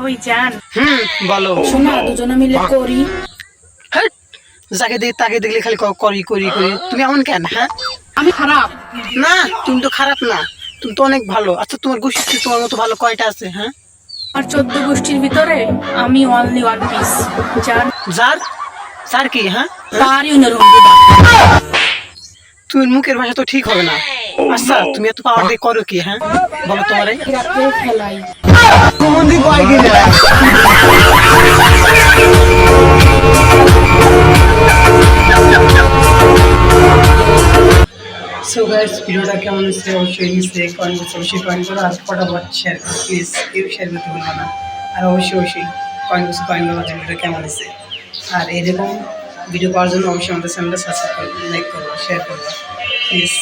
ওই জান হুম বলো। শোনা দুজনে মিলে করি। যাকে দেখি তাকে দেখলে খালি করি করি করি। তুমি এমন কেন হ্যাঁ? আমি খারাপ। না তুমি তো খারাপ না। তুমি তো অনেক ভালো। আচ্ছা তোমার গোষ্ঠী তোমার মতো ভালো কয়টা আছে হ্যাঁ? আর চোদ্দ গোষ্ঠীর ভিতরে আমি অনলি ওয়ান পিস জান যার? যার কি হ্যাঁ? তারই তুমি মুখের ভাষা তো ঠিক হবে না। আচ্ছা তুমি এত পাওয়ার দিয়ে করো কি হ্যাঁ? বলো তোমারে। ফেলাই সো গাইস ভিডিওটা কেমন হচ্ছে অবশ্যই কমেন্ট করতে অবশ্যই কমেন্ট করো। আর ফটাফট শেয়ার প্লিজ কেউ শেয়ার করতে ভুলবো না। আর অবশ্যই অবশ্যই কমেন্ট করতে কমেন্ট করো ভিডিওটা কেমন হচ্ছে আর এরকম ভিডিও পাওয়ার জন্য অবশ্যই আমাদের চ্যানেলটা সাবস্ক্রাইব করো লাইক করো শেয়ার করো। প্লিজ